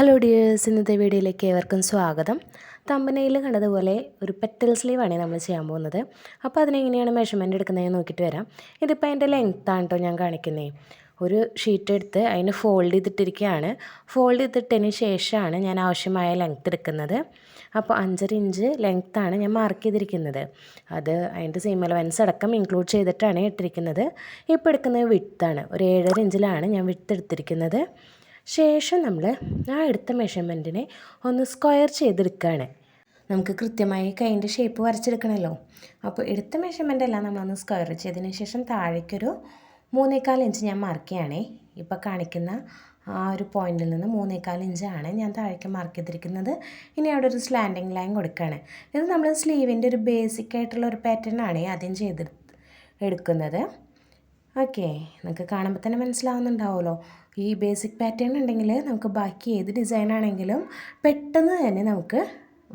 Hello dears ഇന്നത്തെ വീഡിയോയിലേക്ക് ഏവർക്കും സ്വാഗതം. തമ്പനയിൽ കണ്ടതുപോലെ ഒരു പെറ്റൽ സ്ലീവാണ് നമ്മൾ ചെയ്യാൻ പോകുന്നത്. അപ്പോൾ അതിനെങ്ങനെയാണ് മെഷർമെന്റ് എടുക്കുന്നതെന്ന് നോക്കിയിട്ട് വരാം. ഇതിപ്പോൾ അതിന്റെ ലെങ്ത്താണ് കേട്ടോ ഞാൻ കാണിക്കുന്നത് ഒരു ഷീറ്റ് എടുത്ത് അതിന് ഫോൾഡ് ചെയ്തിട്ടിരിക്കുകയാണ്. ഫോൾഡ് ചെയ്തിട്ടതിന് ശേഷമാണ് ഞാൻ ആവശ്യമായ ലെങ്ത്ത് എടുക്കുന്നത്. അപ്പോൾ അഞ്ചര ഇഞ്ച് ലെങ്ത്താണ് ഞാൻ മാർക്ക് ചെയ്തിരിക്കുന്നത്. അത് അതിന്റെ സീം അലവൻസ് അടക്കം ഇൻക്ലൂഡ് ചെയ്തിട്ടാണ് ഇട്ടിരിക്കുന്നത്. ഇപ്പോൾ എടുക്കുന്നത് വിത്താണ് ഒരു ഏഴര ഇഞ്ചിലാണ് ഞാൻ വിത്ത് എടുത്തിരിക്കുന്നത്. ശേഷം നമ്മൾ ആ എടുത്ത മെഷർമെന്റിനെ ഒന്ന് സ്ക്വയർ ചെയ്തെടുക്കുകയാണ്. നമുക്ക് കൃത്യമായി കൈന്റെ ഷേപ്പ് വരച്ചെടുക്കണമല്ലോ അപ്പോൾ എടുത്ത മെഷർമെന്റ് എല്ലാം നമ്മളൊന്ന് സ്ക്വയർ ചെയ്തതിന് ശേഷം താഴേക്കൊരു മൂന്നേക്കാൽ ഇഞ്ച് ഞാൻ മാർക്ക് ചെയ്യുകയാണേ. ഇപ്പോൾ കാണിക്കുന്ന ആ ഒരു പോയിന്റിൽ നിന്ന് മൂന്നേക്കാൽ ഇഞ്ചാണ് ഞാൻ താഴേക്ക് മാർക്ക് ചെയ്തിരിക്കുന്നത്. ഇനി അവിടെ ഒരു സ്ലാൻഡിങ് ലൈൻ കൊടുക്കുകയാണ്. ഇത് നമ്മൾ സ്ലീവിന്റെ ഒരു ബേസിക് ആയിട്ടുള്ള ഒരു പാറ്റേൺ ആണ് ആദ്യം ചെയ്ത് എടുക്കുന്നത്. ഓക്കെ നിങ്ങൾക്ക് കാണുമ്പോൾ തന്നെ മനസ്സിലാവുന്നുണ്ടാവുമല്ലോ. ഈ ബേസിക് പാറ്റേൺ ഉണ്ടെങ്കിൽ നമുക്ക് ബാക്കി ഏത് ഡിസൈനാണെങ്കിലും പെട്ടെന്ന് തന്നെ നമുക്ക്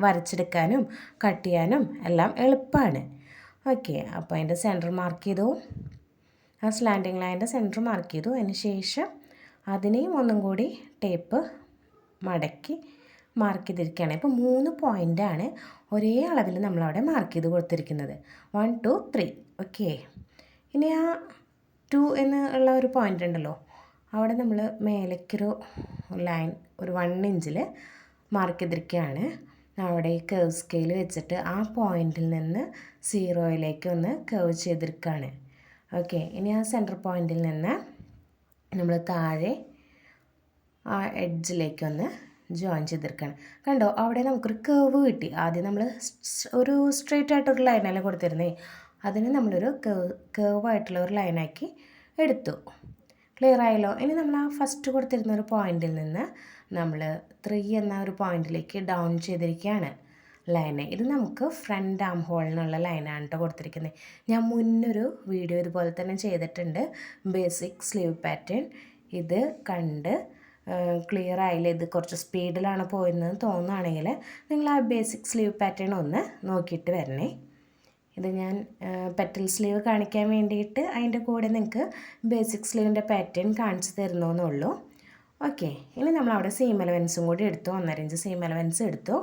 വരച്ചെടുക്കാനും കട്ട് ചെയ്യാനും എല്ലാം എളുപ്പമാണ് ഓക്കെ അപ്പോൾ അതിന്റെ സെന്റർ മാർക്ക് ചെയ്തു. ആ സ്ലാൻഡിങ് ലൈന്റെ സെന്റർ മാർക്ക് ചെയ്തു. അതിന് ശേഷം അതിനെയും ഒന്നും കൂടി ടേപ്പ് മടക്കി മാർക്ക് ചെയ്തിരിക്കുകയാണ്. ഇപ്പോൾ മൂന്ന് പോയിന്റാണ് ഒരേ അളവിൽ നമ്മളവിടെ മാർക്ക് ചെയ്ത് കൊടുത്തിരിക്കുന്നത്. വൺ ടു ത്രീ ഓക്കെ ഇനി ആ ടു എന്ന് ഉള്ള ഒരു പോയിന്റ് ഉണ്ടല്ലോ. അവിടെ നമ്മൾ മേലേക്കൊരു ലൈൻ ഒരു വൺ ഇഞ്ചിൽ മാർക്ക് ചെയ്തിരിക്കുകയാണ്. അവിടെ ഈ കേവ് സ്കെയിൽ വെച്ചിട്ട് ആ പോയിന്റിൽ നിന്ന് സീറോയിലേക്ക് ഒന്ന് കേവ് ചെയ്തിരിക്കുകയാണ്. ഓക്കെ ഇനി ആ സെന്റർ പോയിന്റിൽ നിന്ന് നമ്മൾ താഴെ ആ എഡ്ജിലേക്ക് ഒന്ന് ജോയിൻ ചെയ്തിരിക്കുകയാണ്. കണ്ടോ അവിടെ നമുക്കൊരു കേവ് കിട്ടി. ആദ്യം നമ്മൾ ഒരു സ്ട്രെയിറ്റ് ആയിട്ടൊരു ലൈനല്ലേ കൊടുത്തിരുന്നേ? അതിന് നമ്മളൊരു കേവ് കേവ് ആയിട്ടുള്ള ഒരു ലൈനാക്കി എടുത്തു. ക്ലിയർ ആയല്ലോ? ഇനി നമ്മൾ ആ ഫസ്റ്റ് കൊടുത്തിരുന്ന ഒരു പോയിന്റിൽ നിന്ന് നമ്മൾ ത്രീ എന്ന ഒരു പോയിന്റിലേക്ക് ഡൗൺ ചെയ്തിരിക്കുകയാണ്. ലൈന് ഇത് നമുക്ക് ഫ്രണ്ട് ആം ഹോളിനുള്ള ലൈനാണ് കേട്ടോ കൊടുത്തിരിക്കുന്നത് ഞാൻ മുന്നൊരു വീഡിയോ ഇതുപോലെ തന്നെ ചെയ്തിട്ടുണ്ട്. ബേസിക് സ്ലീവ് പാറ്റേൺ ഇത് കണ്ട് ക്ലിയർ ആയില്ല? ഇത് കുറച്ച് സ്പീഡിലാണ് പോയെന്ന് തോന്നുകയാണെങ്കിൽ നിങ്ങൾ ആ ബേസിക് സ്ലീവ് പാറ്റേൺ ഒന്ന് നോക്കിയിട്ട് വരണേ. ഇത് ഞാൻ പെറ്റൽ സ്ലീവ് കാണിക്കാൻ വേണ്ടിയിട്ട് അതിന്റെ കൂടെ നിങ്ങൾക്ക് ബേസിക് സ്ലീവിന്റെ പാറ്റേൺ കാണിച്ചു തരുന്നോന്നുള്ളൂ. ഓക്കെ ഇനി നമ്മൾ അവിടെ സീം അലവൻസും കൂടി എടുത്തു. ഒന്നരഞ്ച് സീം അലവൻസ് എടുത്തു.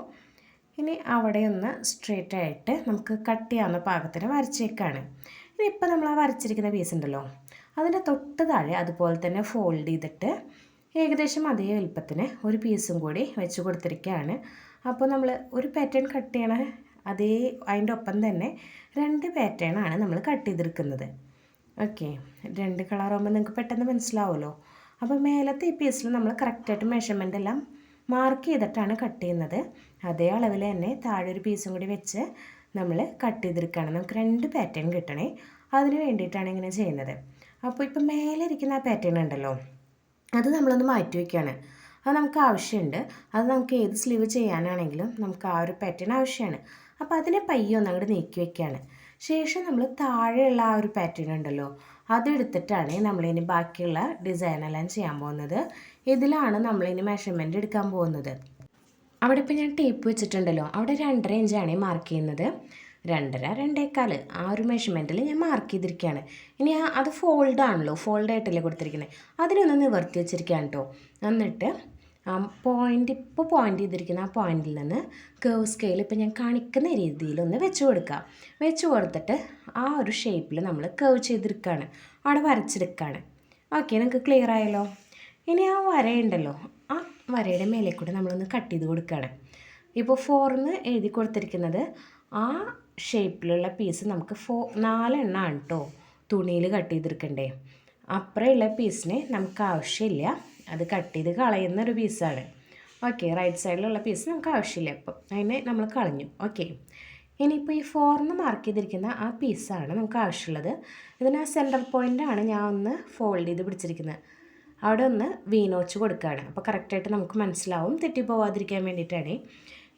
ഇനി അവിടെ ഒന്ന് സ്ട്രേറ്റ് ആയിട്ട് നമുക്ക് കട്ട് ചെയ്യാവുന്ന പാകത്തിന് വരച്ചേക്കാണ്. ഇനി ഇപ്പോൾ നമ്മൾ ആ വരച്ചിരിക്കുന്ന പീസ് ഉണ്ടല്ലോ അതിന്റെ തൊട്ട് താഴെ അതുപോലെ തന്നെ ഫോൾഡ് ചെയ്തിട്ട് ഏകദേശം അതേ വലുപ്പത്തിന് ഒരു പീസും കൂടി വെച്ച് കൊടുത്തിരിക്കുകയാണ്. അപ്പോൾ നമ്മൾ ഒരു പാറ്റേൺ കട്ട് ചെയ്യണ അതേ അതിന്റെ ഒപ്പം തന്നെ രണ്ട് പാറ്റേണാണ് നമ്മൾ കട്ട് ചെയ്തെടുക്കുന്നത്. ഓക്കെ രണ്ട് കളറാകുമ്പോൾ നിങ്ങൾക്ക് പെട്ടെന്ന് മനസ്സിലാവുമല്ലോ. അപ്പോൾ മേലത്തെ ഈ പീസിൽ നമ്മൾ കറക്റ്റായിട്ട് മെഷർമെന്റ് എല്ലാം മാർക്ക് ചെയ്തിട്ടാണ് കട്ട് ചെയ്യുന്നത്. അതേ അളവിൽ തന്നെ താഴെ ഒരു പീസും കൂടി വെച്ച് നമ്മൾ കട്ട് ചെയ്തെടുക്കുകയാണ്. നമുക്ക് രണ്ട് പാറ്റേൺ കിട്ടണേ. അതിന് വേണ്ടിയിട്ടാണ് ഇങ്ങനെ ചെയ്യുന്നത്. അപ്പോൾ ഇപ്പോൾ മേലെ ഇരിക്കുന്ന ആ പാറ്റേൺ ഉണ്ടല്ലോ അത് നമ്മളൊന്ന് മാറ്റി വയ്ക്കുകയാണ്. അത് നമുക്ക് ആവശ്യമുണ്ട്. അത് നമുക്ക് ഏത് സ്ലീവ് ചെയ്യാനാണെങ്കിലും നമുക്ക് ആ ഒരു പാറ്റേൺ ആവശ്യമാണ്. അപ്പോൾ അതിനെ പയ്യെ ഒന്ന് അങ്ങോട്ട് നീക്കി വെക്കുകയാണ് ശേഷം നമ്മൾ താഴെയുള്ള ആ ഒരു പാറ്റേൺ ഉണ്ടല്ലോ അതെടുത്തിട്ടാണ് നമ്മളിനി ബാക്കിയുള്ള ഡിസൈനെല്ലാം ചെയ്യാൻ പോകുന്നത്. ഇതിലാണ് നമ്മളിനി മെഷർമെന്റ് എടുക്കാൻ പോകുന്നത്. അവിടെ ഇപ്പോൾ ഞാൻ ടേപ്പ് വെച്ചിട്ടുണ്ടല്ലോ അവിടെ രണ്ടര ഇഞ്ചാണ് മാർക്ക് ചെയ്യുന്നത്. രണ്ടര രണ്ടേക്കാൽ ആ ഒരു മെഷർമെന്റിൽ ഞാൻ മാർക്ക് ചെയ്തിരിക്കുകയാണ് ഇനി ആ അത് ഫോൾഡാണല്ലോ ഫോൾഡായിട്ടല്ലേ കൊടുത്തിരിക്കുന്നത് അതിനൊന്ന് നിവർത്തി വെച്ചിരിക്കുകയാണ് കേട്ടോ എന്നിട്ട് പോയിന്റ് ഇപ്പോൾ പോയിന്റ് ചെയ്തിരിക്കുന്ന ആ പോയിന്റിൽ നിന്ന് കേവ് സ്കെയിൽ ഇപ്പോൾ ഞാൻ കാണിക്കുന്ന രീതിയിലൊന്ന് വെച്ച് കൊടുക്കുക വെച്ച് കൊടുത്തിട്ട് ആ ഒരു ഷേപ്പിൽ നമ്മൾ കേവ് ചെയ്തെടുക്കുകയാണ് അവിടെ വരച്ചെടുക്കുകയാണ് ഓക്കെ നിങ്ങൾക്ക് ക്ലിയർ ആയല്ലോ? ഇനി ആ വരയുണ്ടല്ലോ ആ വരയുടെ മേലെ കൂടെ നമ്മളൊന്ന് കട്ട് ചെയ്ത് കൊടുക്കുകയാണ് ഇപ്പോൾ ഫോർന്ന് എഴുതി കൊടുത്തിരിക്കുന്നത് ആ ഷേപ്പിലുള്ള പീസ് നമുക്ക് ഫോ നാലെണ്ണമാണ് കേട്ടോ തുണിയിൽ കട്ട് ചെയ്തെടുക്കണ്ടേ അപ്പുറമുള്ള പീസിന് നമുക്ക് ആവശ്യമില്ല. അത് കട്ട് ചെയ്ത് കളയുന്ന ഒരു പീസാണ് ഓക്കെ റൈറ്റ് സൈഡിലുള്ള പീസ് നമുക്ക് ആവശ്യമില്ല ഇപ്പം. അതിനെ നമ്മൾ കളഞ്ഞു. ഓക്കെ ഇനിയിപ്പോൾ ഈ ഫോർന്ന് മാർക്ക് ചെയ്തിരിക്കുന്ന ആ പീസാണ് നമുക്ക് ആവശ്യമുള്ളത്. ഇതിന് ആ സെന്റർ പോയിന്റാണ് ഞാൻ ഒന്ന് ഫോൾഡ് ചെയ്ത് പിടിച്ചിരിക്കുന്നത്. അവിടെ ഒന്ന് വീനോച്ച് കൊടുക്കുകയാണ്. അപ്പോൾ കറക്റ്റായിട്ട് നമുക്ക് മനസ്സിലാവും. തെറ്റിപ്പോവാതിരിക്കാൻ വേണ്ടിയിട്ടാണ്.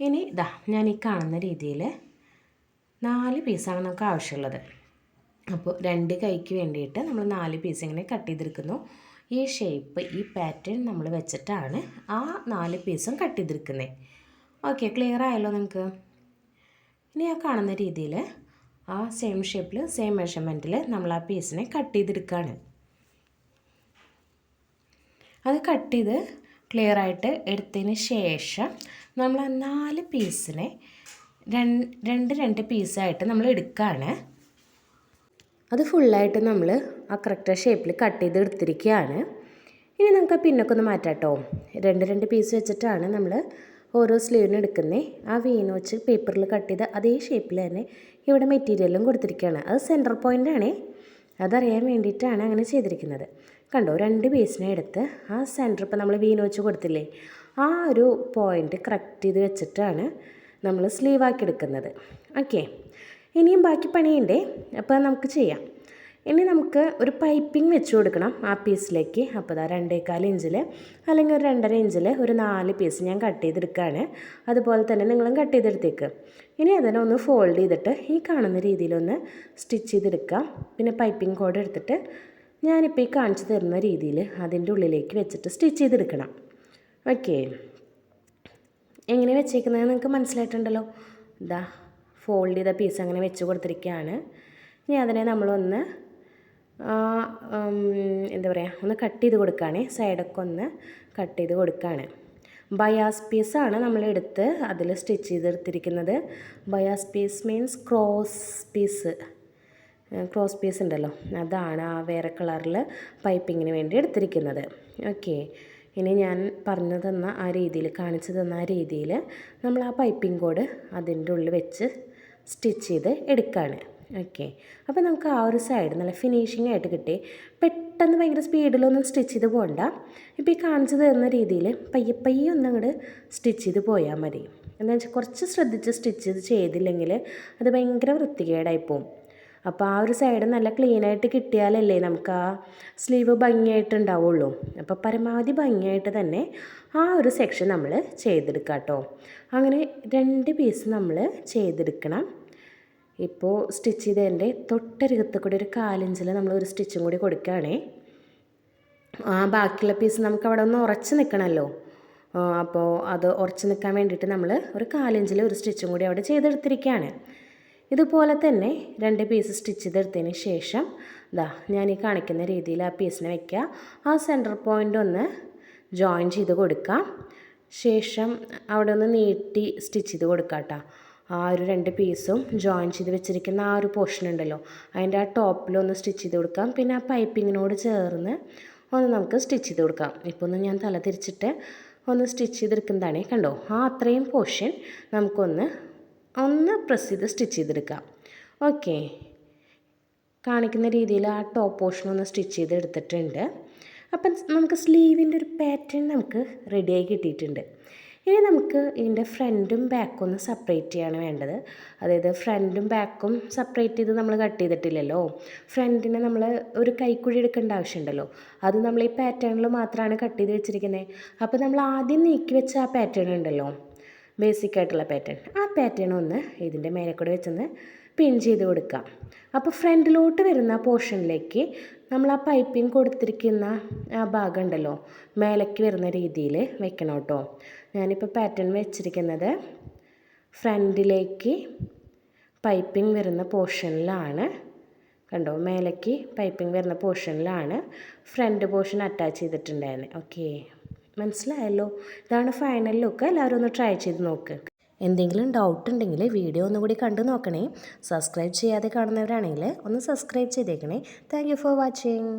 ഇനി ഇതാ ഞാൻ ഈ കാണുന്ന രീതിയിൽ നാല് പീസാണ് നമുക്ക് ആവശ്യമുള്ളത്. അപ്പോൾ രണ്ട് കൈക്ക് വേണ്ടിയിട്ട് നമ്മൾ നാല് പീസ് ഇങ്ങനെ കട്ട് ചെയ്തെടുക്കുന്നു ഈ ഷേപ്പ് ഈ പാറ്റേൺ നമ്മൾ വെച്ചിട്ടാണ് ആ നാല് പീസും കട്ട് ചെയ്തിരിക്കുന്നത് ഓക്കെ ക്ലിയർ ആയല്ലോ നിങ്ങൾക്ക് ഇനി ആ കാണുന്ന രീതിയിൽ ആ സെയിം ഷേപ്പിൽ സെയിം മെഷർമെന്റിൽ നമ്മൾ ആ പീസിനെ കട്ട് ചെയ്തെടുക്കുകയാണ് അത് കട്ട് ചെയ്ത് ക്ലിയർ ആയിട്ട് എടുത്തതിന് ശേഷം നമ്മൾ ആ നാല് പീസിനെ രണ്ട് രണ്ട് പീസായിട്ട് നമ്മൾ എടുക്കുകയാണ് അത് ഫുള്ളായിട്ട് നമ്മൾ ആ കറക്റ്റ് ഷേപ്പിൽ കട്ട് ചെയ്ത് എടുത്തിരിക്കുകയാണ് ഇനി നമുക്ക് പിന്നൊക്കെ ഒന്ന് മാറ്റാം കേട്ടോ രണ്ട് രണ്ട് പീസ് വെച്ചിട്ടാണ് നമ്മൾ ഓരോ സ്ലീവിനും എടുക്കുന്നത് ആ വീന് വെച്ച് പേപ്പറിൽ കട്ട് ചെയ്ത് അതേ ഷേപ്പിൽ തന്നെ ഇവിടെ മെറ്റീരിയലും കൊടുത്തിരിക്കുകയാണ് അത് സെന്റർ പോയിന്റ് ആണ്. അതറിയാൻ വേണ്ടിയിട്ടാണ് അങ്ങനെ ചെയ്തിരിക്കുന്നത്. കണ്ടോ? രണ്ട് പീസിനെ എടുത്ത് ആ സെന്റർ ഇപ്പോൾ നമ്മൾ വീന് വെച്ച് കൊടുത്തില്ലേ? ആ ഒരു പോയിന്റ് കറക്റ്റ് ചെയ്ത് വെച്ചിട്ടാണ് നമ്മൾ സ്ലീവാക്കി എടുക്കുന്നത്. ഓക്കെ ഇനിയും ബാക്കി പണിയുണ്ടേ. അപ്പോൾ നമുക്ക് ചെയ്യാം. ഇനി നമുക്ക് ഒരു പൈപ്പിംഗ് വെച്ച് കൊടുക്കണം ആ പീസിലേക്ക് അപ്പോൾ ഇതാ രണ്ടേകാൽ ഇഞ്ചിൽ അല്ലെങ്കിൽ ഒരു രണ്ടര ഇഞ്ചിൽ ഒരു നാല് പീസ് ഞാൻ കട്ട് ചെയ്തെടുക്കുകയാണ്. അതുപോലെ തന്നെ നിങ്ങളും കട്ട് ചെയ്തെടുത്തേക്ക്. ഇനി അതിനെ ഒന്ന് ഫോൾഡ് ചെയ്തിട്ട് ഈ കാണുന്ന രീതിയിലൊന്ന് സ്റ്റിച്ച് ചെയ്തെടുക്കാം പിന്നെ പൈപ്പിംഗ് കോഡ് എടുത്തിട്ട് ഞാനിപ്പോൾ ഈ കാണിച്ചു തരുന്ന രീതിയിൽ അതിന്റെ ഉള്ളിലേക്ക് വെച്ചിട്ട് സ്റ്റിച്ച് ചെയ്തെടുക്കണം. ഓക്കെ എങ്ങനെ വെച്ചേക്കുന്നത് നിങ്ങൾക്ക് മനസ്സിലായിട്ടുണ്ടല്ലോ? ഇതാ ഫോൾഡ് ചെയ്ത പീസ് അങ്ങനെ വെച്ച് കൊടുത്തിരിക്കുകയാണ്. ഇനി അതിനെ നമ്മളൊന്ന് എന്താ പറയുക ഒന്ന് കട്ട് ചെയ്ത് കൊടുക്കുകയാണ് സൈഡൊക്കെ ഒന്ന് കട്ട് ചെയ്ത് കൊടുക്കുകയാണ് ബയാസ് പീസാണ് നമ്മൾ എടുത്ത് അതിൽ stitch ചെയ്തെടുത്തിരിക്കുന്നത്. Bias piece means cross piece cross piece ഉണ്ടല്ലോ. അതാണ് ആ വേറെ കളറിൽ പൈപ്പിങ്ങിന് വേണ്ടി എടുത്തിരിക്കുന്നത്. ഓക്കെ ഇനി ഞാൻ പറഞ്ഞു തന്ന ആ രീതിയിൽ കാണിച്ചു തന്ന ആ രീതിയിൽ നമ്മൾ ആ പൈപ്പിംഗ് കോഡ് അതിന്റെ ഉള്ളിൽ വെച്ച് സ്റ്റിച്ച് ചെയ്ത് എടുക്കുകയാണ് ഓക്കെ അപ്പോൾ നമുക്ക് ആ ഒരു സൈഡ് നല്ല ഫിനിഷിംഗ് ആയിട്ട് കിട്ടി. പെട്ടെന്ന് ഭയങ്കര സ്പീഡിലൊന്നും സ്റ്റിച്ച് ചെയ്ത് പോകണ്ട ഇപ്പോൾ ഈ കാണിച്ചു തരുന്ന രീതിയിൽ പയ്യെ പയ്യെ ഒന്ന് അങ്ങോട്ട് സ്റ്റിച്ച് ചെയ്ത് പോയാൽ മതി. എന്താണെന്ന് വെച്ചാൽ കുറച്ച് ശ്രദ്ധിച്ച് സ്റ്റിച്ച് ചെയ്ത് ചെയ്തില്ലെങ്കിൽ അത് ഭയങ്കര വൃത്തികേടായി പോകും അപ്പോൾ ആ ഒരു സൈഡ് നല്ല ക്ലീനായിട്ട് കിട്ടിയാലല്ലേ നമുക്ക് ആ സ്ലീവ് ഭംഗിയായിട്ട് ഉണ്ടാവുള്ളൂ. അപ്പോൾ പരമാവധി ഭംഗിയായിട്ട് തന്നെ ആ ഒരു സെക്ഷൻ നമ്മൾ ചെയ്തെടുക്കാം കേട്ടോ അങ്ങനെ രണ്ട് പീസ് നമ്മൾ ചെയ്തെടുക്കണം. ഇപ്പോൾ സ്റ്റിച്ച് ചെയ്തതിന്റെ തൊട്ടരികത്ത് കൂടി ഒരു കാലിഞ്ചിൽ നമ്മൾ ഒരു സ്റ്റിച്ചും കൂടി കൊടുക്കുകയാണേ. ആ ബാക്കിയുള്ള പീസ് നമുക്ക് അവിടെ ഒന്ന് ഉറച്ച് നിൽക്കണമല്ലോ. അപ്പോൾ അത് ഉറച്ച് നിൽക്കാൻ വേണ്ടിയിട്ട് നമ്മൾ ഒരു കാലിഞ്ചിൽ ഒരു സ്റ്റിച്ചും കൂടി അവിടെ ചെയ്തെടുത്തിരിക്കുകയാണ്. ഇതുപോലെ തന്നെ രണ്ട് പീസ് സ്റ്റിച്ച് ചെയ്തെടുത്തതിന് ശേഷം ഇതാ ഞാൻ ഈ കാണിക്കുന്ന രീതിയിൽ ആ പീസിനെ വയ്ക്കുക ആ സെന്റർ പോയിന്റ് ഒന്ന് ജോയിൻ ചെയ്ത് കൊടുക്കാം. ശേഷം അവിടെ ഒന്ന് നീട്ടി സ്റ്റിച്ച് ചെയ്ത് കൊടുക്കാം കേട്ടോ. ആ ഒരു രണ്ട് പീസും ജോയിൻ ചെയ്ത് വെച്ചിരിക്കുന്ന ആ ഒരു പോർഷൻ ഉണ്ടല്ലോ. അതിന്റെ ആ ടോപ്പിലൊന്ന് സ്റ്റിച്ച് ചെയ്ത് കൊടുക്കാം. പിന്നെ ആ പൈപ്പിങ്ങിനോട് ചേർന്ന് ഒന്ന് നമുക്ക് സ്റ്റിച്ച് ചെയ്ത് കൊടുക്കാം. ഇപ്പോൾ ഒന്ന് ഞാൻ തല തിരിച്ചിട്ട് ഒന്ന് സ്റ്റിച്ച് ചെയ്തെടുക്കുന്നതാണ് കണ്ടോ? ആ അത്രയും പോർഷൻ നമുക്കൊന്ന് ഒന്ന് പ്രസ് ചെയ്ത് സ്റ്റിച്ച് ചെയ്തെടുക്കാം. ഓക്കെ കാണിക്കുന്ന രീതിയിൽ ആ ടോപ്പ് പോർഷൻ ഒന്ന് സ്റ്റിച്ച് ചെയ്ത് എടുത്തിട്ടുണ്ട് അപ്പം നമുക്ക് സ്ലീവിന്റെ ഒരു പാറ്റേൺ നമുക്ക് റെഡിയായി കിട്ടിയിട്ടുണ്ട്. ഇനി നമുക്ക് ഇതിന്റെ ഫ്രണ്ടും ബാക്കും ഒന്ന് സെപ്പറേറ്റ് ചെയ്യാണ് വേണ്ടത്. അതായത് ഫ്രണ്ടും ബാക്കും സെപ്പറേറ്റ് ചെയ്ത് നമ്മൾ കട്ട് ചെയ്തിട്ടില്ലല്ലോ. ഫ്രണ്ടിനെ നമ്മൾ ഒരു കൈക്കുഴി എടുക്കേണ്ട ആവശ്യമുണ്ടല്ലോ. അത് നമ്മൾ ഈ പാറ്റേണിൽ മാത്രമാണ് കട്ട് ചെയ്ത് വെച്ചിരിക്കുന്നത് അപ്പോൾ നമ്മൾ ആദ്യം നീക്കി വെച്ച ആ പാറ്റേൺ ഉണ്ടല്ലോ. ബേസിക് ആയിട്ടുള്ള പാറ്റേൺ ആ പാറ്റേൺ ഒന്ന് ഇതിന്റെ മേലെ കൂടെ വെച്ചൊന്ന് പിൻ ചെയ്ത് കൊടുക്കുക. അപ്പോൾ ഫ്രണ്ടിലോട്ട് വരുന്ന പോർഷനിലേക്ക് നമ്മൾ ആ പൈപ്പിംഗ് കൊടുത്തിരിക്കുന്ന ആ ഭാഗം ഉണ്ടല്ലോ മേലേക്ക് വരുന്ന രീതിയിൽ വെക്കണം കേട്ടോ. ഞാനിപ്പോൾ പാറ്റേൺ വെച്ചിരിക്കുന്നത് ഫ്രണ്ടിലേക്ക് പൈപ്പിംഗ് വരുന്ന പോർഷനിലാണ്. കണ്ടോ മേലേക്ക് പൈപ്പിംഗ് വരുന്ന പോർഷനിലാണ് ഫ്രണ്ട് പോർഷൻ അറ്റാച്ച് ചെയ്തിട്ടുണ്ടായിരുന്നത്. ഓക്കെ മനസ്സിലായല്ലോ? ഇതാണ് ഫൈനൽ ലുക്ക്. എല്ലാവരും ഒന്ന് ട്രൈ ചെയ്ത് നോക്ക്. എന്തെങ്കിലും ഡൗട്ട് ഉണ്ടെങ്കിൽ വീഡിയോ ഒന്നുകൂടി കണ്ടു നോക്കണേ. സബ്സ്ക്രൈബ് ചെയ്യാതെ കാണുന്നവരാണെങ്കിൽ ഒന്ന് സബ്സ്ക്രൈബ് ചെയ്തേക്കണേ. Thank for watching